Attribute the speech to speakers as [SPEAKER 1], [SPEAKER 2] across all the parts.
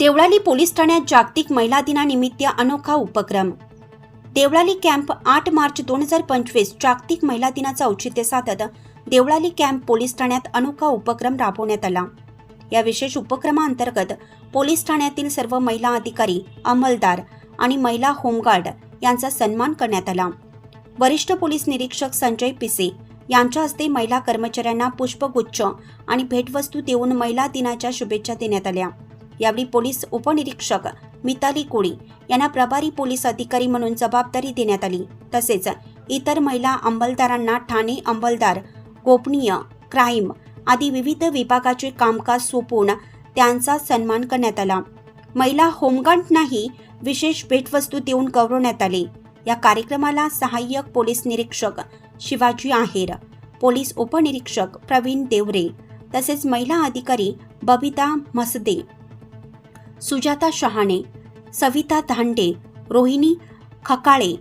[SPEAKER 1] Deolali police ठाण्यात जागतिक महिला दिनानिमित्त अनोखा उपक्रम. देवळाली कॅम्प आठ मार्च दोन हजार पंचवीस जागतिक महिला दिनाचं औचित्य साधत देवळाली कॅम्प पोलीस ठाण्यात अनोखा उपक्रम राबवण्यात आला. या विशेष उपक्रमाअंतर्गत पोलीस ठाण्यातील सर्व महिला अधिकारी अंमलदार आणि महिला होमगार्ड यांचा सन्मान करण्यात आला. वरिष्ठ पोलीस निरीक्षक संजय पिसे यांच्या हस्ते महिला कर्मचाऱ्यांना पुष्पगुच्छ आणि भेटवस्तू देऊन महिला दिनाच्या शुभेच्छा देण्यात आल्या. यावेळी पोलीस उपनिरीक्षक मिताली कोळी यांना प्रभारी पोलीस अधिकारी म्हणून जबाबदारी देण्यात आली. तसेच इतर महिला अंमलदारांना ठाणे अंमलदार गोपनीय क्राईम आदी विविध विभागाचे कामकाज सोपवून त्यांचा सन्मान करण्यात आला. महिला होमगार्डनाही विशेष भेटवस्तू देऊन गौरवण्यात आले. या कार्यक्रमाला सहाय्यक पोलीस निरीक्षक शिवाजी आहेर पोलीस उपनिरीक्षक प्रवीण देवरे तसेच महिला अधिकारी बबिता मसदे सुजाता शहाणे सविता धांडे रोहिणी खकाळे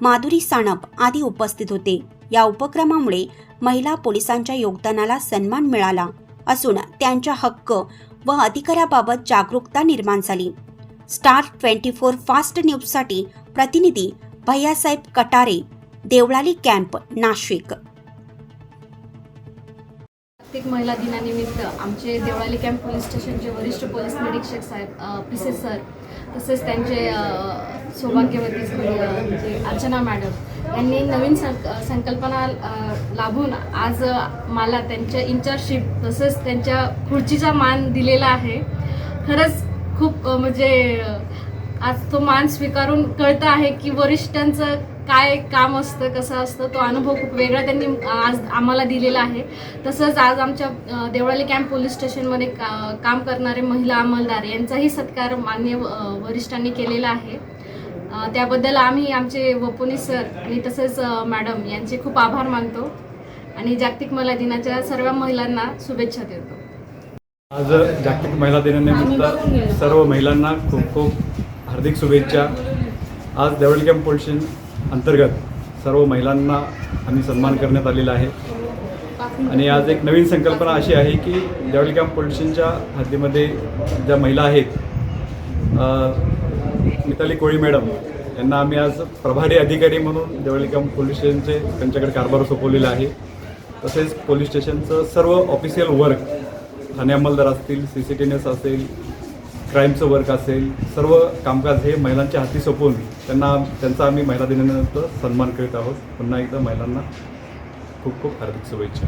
[SPEAKER 1] माधुरी सानप आदी उपस्थित होते. या उपक्रमामुळे महिला पोलिसांच्या योगदानाला सन्मान मिळाला असून त्यांच्या हक्क व अधिकाराबाबत जागरूकता निर्माण झाली. स्टार ट्वेंटी फोर फास्ट न्यूजसाठी प्रतिनिधी भैयासाहेब कटारे देवळाली कॅम्प नाशिक.
[SPEAKER 2] जागतिक महिला दिनानिमित्त आमचे देवळाली कॅम्प पोलीस स्टेशनचे वरिष्ठ पोलीस निरीक्षक साहेब अ, पिसे सर तसेच त्यांचे सौभाग्यवती जे अर्चना मॅडम यांनी नवीन सं संकल्पना लाभून आज मला त्यांच्या इंचार्जशिप तसेच त्यांच्या खुर्चीचा मान दिलेला आहे. खरंच खूप म्हणजे आज तो मान स्वीकारून कळतं आहे की वरिष्ठांचं काय काम असतं कसं असतं तो अनुभव खूप वेगळा त्यांनी आज आम्हाला दिलेला आहे. तसंच आज आमच्या देवळाली कॅम्प पोलीस स्टेशनमध्ये का काम करणारे महिला अंमलदार यांचाही सत्कार मान्य वरिष्ठांनी केलेला आहे. त्याबद्दल आम्ही आमचे वपुनी सर आणि तसेच मॅडम यांचे खूप आभार मानतो आणि जागतिक महिला दिनाच्या सर्व महिलांना शुभेच्छा देतो.
[SPEAKER 3] आज जागतिक महिला दिनानिमित्त सर्व महिलांना खूप खूप हार्दिक शुभेच्छा. आज देवळी कॅम्प पोलीस अंतर्गत सर्व महिलांना आम्ही सन्मान करण्यात आलेला आहे. आणि आज एक नवीन संकल्पना अशी आहे की देवळी कॅम्प पोलीस हद्दीमध्ये ज्या महिला आहेत मिताली कोळी मॅडम यांना आम्ही आज प्रभारी अधिकारी म्हणून देवळी कॅम्प पोलीस स्टेशनचे त्यांच्याकडे कारभार सोपवलेला आहे. तसेच पोलीस स्टेशनचं सर्व ऑफिशियल वर्क ठाणे अंमलदार असतील सी सी टी एस असेल क्राईमचं वर्क असेल सर्व कामकाज हे महिलांच्या हाती सोपवून त्यांना त्यांचा आम्ही महिला दिनानिमित्त सन्मान करीत आहोत. पुन्हा एकदा महिलांना खूप खूप हार्दिक शुभेच्छा.